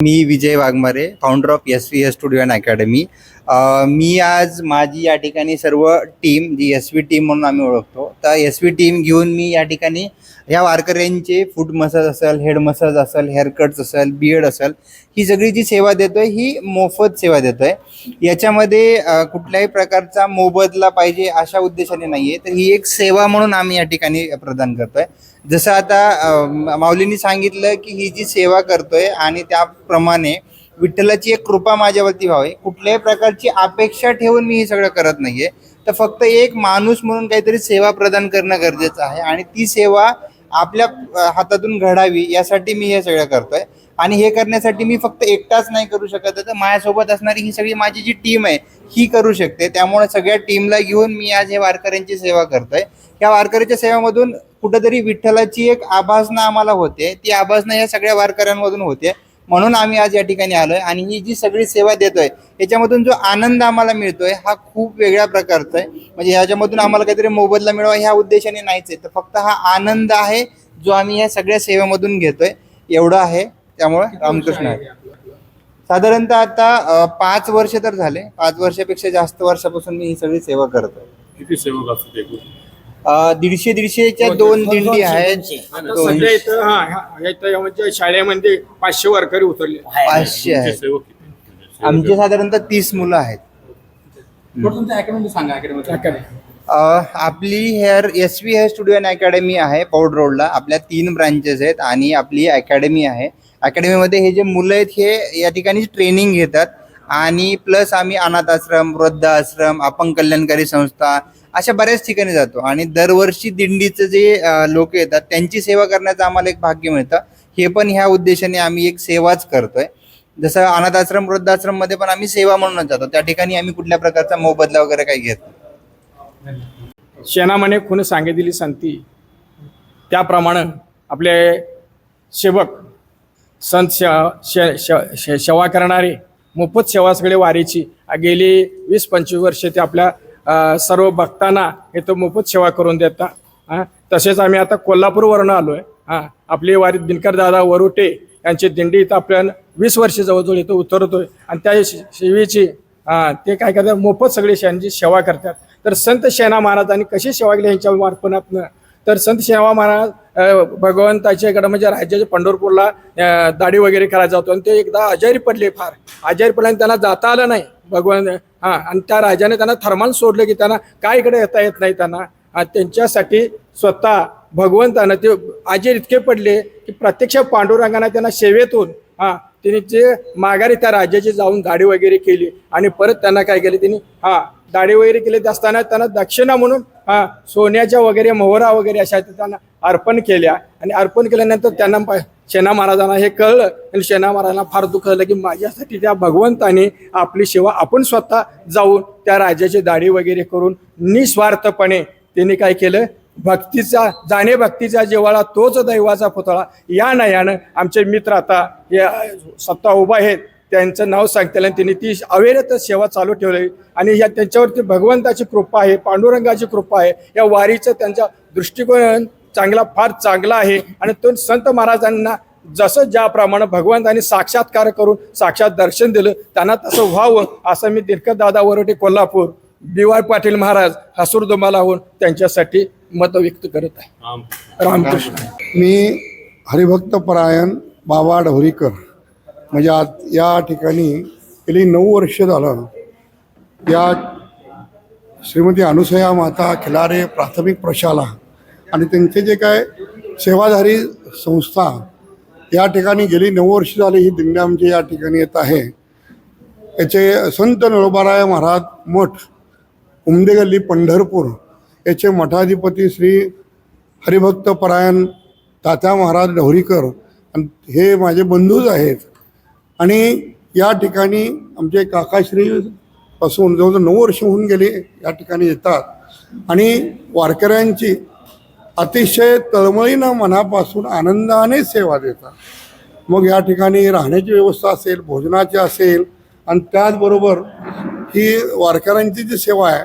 Me Vijay Waghmare founder of S V S studio and academy मी आज माझी या ठिकाणी सर्व team G S V team म्हणून आम्ही ओळखतो तर एस व्ही टीम घेऊन मी या ठिकाणी ह्या वारकऱ्यांचे फूड मसाज असेल हेड मसाज असेल हेअरकट्स असेल बियर्ड असेल ही सगळी जी सेवा देतोय ही मोफत सेवा देतोय. याच्यामध्ये कुठल्याही प्रकारचा मोबदला पाहिजे अशा उद्देशाने नाहीये तर ही एक सेवा म्हणून आम्ही या ठिकाणी प्रदान करतोय. जसं आता माऊलींनी सांगितलं की ही जी सेवा करतोय आणि त्याप्रमाणे विठ्ठलाची एक कृपा माझ्यावरती व्हावी. कुठल्याही प्रकारची अपेक्षा ठेवून मी हे सगळं करत नाहीये. तर फक्त एक माणूस म्हणून काहीतरी सेवा प्रदान करणं गरजेचं आहे आणि ती सेवा आपल्या हातातून घडावी यासाठी मी हे सगळं करतोय. आणि हे करण्यासाठी मी फक्त एकटाच नाही करू शकत तर माझ्यासोबत असणारी ही सगळी माझी जी टीम आहे ही करू शकते. त्यामुळे सगळ्या टीमला घेऊन मी आज हे वारकऱ्यांची सेवा करतोय. या वारकऱ्याच्या सेवेमधून कुठंतरी विठ्ठलाची एक आभासना आम्हाला होते. ती आभासना या सगळ्या वारकऱ्यांमधून होते. म्हणून आम्ही आज या ठिकाणी आलोय आणि ही जी सगळी सेवा देतोय याच्यामधून जो आनंद आम्हाला मिळतोय हा खूप वेगळ्या प्रकारचा आहे. म्हणजे ह्याच्यामधून आम्हाला काहीतरी मोबदला मिळावा ह्या उद्देशाने नाहीच आहे. तर फक्त हा आनंद आहे जो आम्ही ह्या सगळ्या सेवेमधून घेतोय. एवढं आहे. त्यामुळे रामकृष्ण आहे. साधारणतः आता पाच वर्ष तर झाले. पाच वर्षापेक्षा जास्त वर्षापासून मी ही सगळी सेवा करतोय. किती सेवक असतात दीडशे दीडशेच्या दोन दिंडी आहेत. आता दोन- सध्या इथं हा ह्या- ह्या इथं म्हणजे शाळेमध्ये पाचशे वारकरी उतरले. पाचशे आहेत. आमचे साधारणतः तीस मुलं आहेत. अ, आपली hair S V hair studio and academy आहे पौड रोडला. आपल्या तीन ब्रांचेस आहेत आणि आपली अकॅडमी आहे. अकॅडमीमध्ये हे जे मुलं आहेत हे या ठिकाणी ट्रेनिंग घेतात. आणि प्लस आम्ही अनाथ आश्रम वृद्ध आश्रम अपंग कल्याणकारी संस्था अशा बऱ्याच ठिकाणी जातो. आणि दरवर्षी दिंडीचं जे लोक येतात त्यांची सेवा करण्याचं आम्हाला एक भाग्य मिळतं. हे पण ह्या उद्देशाने आम्ही एक सेवाच करतोय. जसं अनाथ आश्रम वृद्धाश्रममध्ये पण आम्ही सेवा म्हणूनच जातो. त्या ठिकाणी आम्ही कुठल्या प्रकारचा मोबदला वगैरे काही घेत नाही. खून सांगितलेली संती त्याप्रमाणे आपले सेवक संत शे- सेवा करणारे मोफत सेवा सगळे वारीची गेली वीस पंचवीस वर्ष ते आपल्या सर्व भक्तांना इथं मोफत सेवा करून देतात हां तसेच आम्ही आता कोल्हापूरवरून आलो आहे हां आपली वारीत दिनकर दादा वरुटे यांची दिंडी इथं आपल्या वीस वर्ष जवळजवळ इथं उतरतोय. आणि त्या सेवेची हां ते काय करतात मोफत सगळे शेणांची सेवा करतात. तर संत शेणा महाराजांनी कशी सेवा केली यांच्या मार्फनातनं तर संत शेवा महाराज भगवंताच्याकडं भगवंताच्याकडे म्हणजे राज्याच्या पंढरपूरला दाढी वगैरे करायचा होतो आणि ते एकदा आजारी पडले फार. आजारी पडले आणि त्यांना जाता आलं नाही. भगवान हां आणि त्या राजाने त्यांना थर्माल सोडलं की त्यांना काय इकडे येता येत नाही त्यांना. त्यांच्यासाठी स्वतः भगवंतानं ते आजारी इतके पडले की प्रत्यक्ष पांडुरंगाने त्यांना सेवेतून हां तिने जे माघारी त्या राज्याची जाऊन दाढी वगैरे केली आणि परत त्यांना काय केले त्यांनी हा दाढी वगैरे केली असताना त्यांना दक्षिणा म्हणून हा सोन्याच्या वगैरे मोहरा वगैरे अशा त्यांना अर्पण केल्या. आणि अर्पण केल्यानंतर त्यांना शेना महाराजांना हे कळलं आणि शेना महाराजांना फार दुखलं की माझ्यासाठी त्या भगवंताने आपली सेवा आपण स्वतः जाऊन त्या राजाची दाढी वगैरे करून निस्वार्थपणे त्यांनी काय केलं? भक्तीचा जाणे भक्तीचा जिव्हाळा तोच दैवाचा पुतळा या नयानं आमचे मित्र आता या सत्ता उभा आहेत त्यांचं नाव सांगतील आणि त्यांनी ती अविरत सेवा चालू ठेवली. आणि या त्यांच्यावरती भगवंताची कृपा आहे पांडुरंगाची कृपा आहे. या वारीचं त्यांचा दृष्टिकोन चांगला फार चांगला आहे. आणि तो संत महाराजांना जसं ज्याप्रमाणे भगवंतांनी साक्षात्कार करून साक्षात दर्शन दिलं त्यांना तसं व्हावं असं मी दिरकत दादा वरोटे कोल्हापूर बी वाय पाटील महाराज हसूर होऊन त्यांच्यासाठी मत व्यक्त करत आहे. राम. रामकृष्ण. मी हरिभक्तपरायण बाबा ढवरीकर म्हणजे आज या ठिकाणी गेली नऊ वर्ष झालं. या श्रीमती अनुसया माता खिलारे प्राथमिक प्रशाला आणि त्यांचे जे काय सेवाधारी संस्था या ठिकाणी गेली नऊ वर्ष झाली ही दिंडी आमची या ठिकाणी येत आहे. याचे संत नळोबाराय महाराज मठ उमदे गल्ली पंढरपूर याचे मठाधिपती श्री हरिभक्त परायण तात्या महाराज ढवरीकर आणि हे माझे बंधूच आहेत. आणि या ठिकाणी आमचे काकाश्री पासून जवळजवळ नऊ वर्ष होऊन गेले या ठिकाणी येतात. आणि वारकऱ्यांची अतिशय तळमळीनं मनापासून आनंदाने सेवा देतात. मग या ठिकाणी राहण्याची व्यवस्था असेल भोजनाची असेल आणि त्याचबरोबर ही वारकऱ्यांची जी सेवा आहे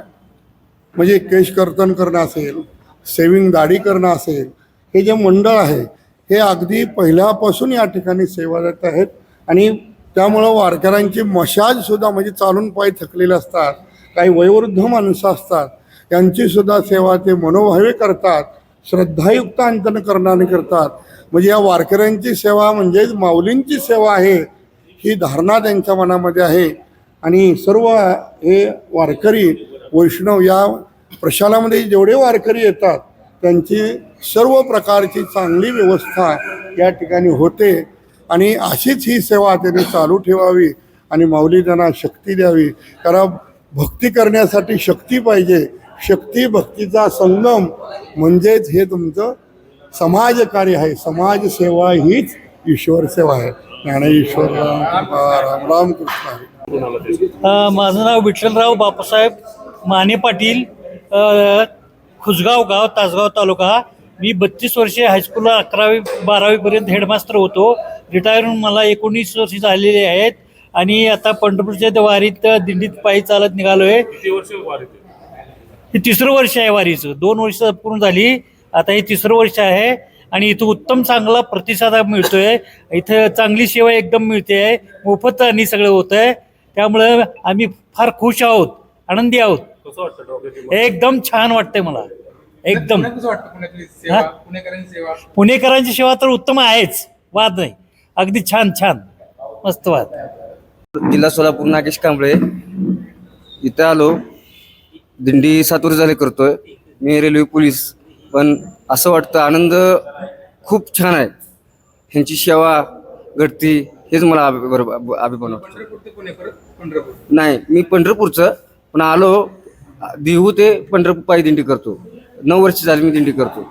म्हणजे केश कर्तन करणं असेल सेविंग दाढी करणं असेल हे जे मंडळ आहे हे अगदी पहिल्यापासून या ठिकाणी सेवा देत आहेत. आणि त्यामुळं वारकऱ्यांची मशाजसुद्धा म्हणजे चालून पाय थकलेले असतात काही वयोवृद्ध माणसं असतात यांचीसुद्धा सेवा ते मनोभावे करतात. श्रद्धायुक्त अंतनकरणाने करतात. म्हणजे या वारकऱ्यांची सेवा म्हणजेच माऊलींची सेवा आहे ही धारणा त्यांच्या मनामध्ये आहे. आणि सर्व हे वारकरी वैष्णव या प्रशालामध्ये जेवढे वारकरी येतात त्यांची सर्व प्रकारची चांगली व्यवस्था या ठिकाणी होते. आणि अशीच ही सेवा त्यांनी चालू ठेवावी आणि माऊली त्यांना शक्ती द्यावी. कारण भक्ती करण्यासाठी शक्ती पाहिजे. शक्ती भक्तीचा संगम म्हणजेच हे तुमचं समाजकार्य आहे. समाजसेवा हीच ईश्वर सेवा आहे. ज्ञानेश्वर राम राम राम कृष्ण. अ, माझं नाव विठ्ठलराव बापूसाहेब माने पाटील खुसगाव गाव तासगाव तालुका. मी बत्तीस वर्षे हायस्कूलला अकरावी बारावीपर्यंत हेडमास्टर होतो. रिटायर होऊन मला एकोणीस वर्ष झालेली आहेत. आणि आता पंढरपूरच्या वारीत दिंडीत पायी चालत निघालो आहे किती वर्ष वारीत आहे? हे तिसरं वर्ष आहे वारीचं. दोन वर्ष पूर्ण झाली. आता हे तिसरं वर्ष आहे आणि इथं उत्तम चांगला प्रतिसाद मिळतोय. इथं चांगली सेवा एकदम मिळते. आहे मोफत आणि सगळं होतं आहे त्यामुळं आम्ही फार खुश आहोत. आनंदी आहोत. कसं वाटतं डोक्याची एकदम छान वाटतंय मला. एकदम. कसं वाटतं पुण्यातली सेवा हा? पुणेकरांची सेवा. पुणेकरांची सेवा तर उत्तम आहेच. वाद नाही. अगदी छान छान. मस्त वाद. जिल्हा सोलापूर नागेश कांबळे. इथं आलो. दिंडी सात वर्ष झाले करतोय. मी रेल्वे पोलीस. पण असं वाटतं आनंद खूप छान आहे. ह्यांची सेवा घडती हेच मला बरोबर अभिमान वाटतं. नाही मी पंढरपूरचं. पण आलो देहू ते पंढरपूर पायी दिंडी करतो. नऊ वर्ष झाली मी दिंडी करतो.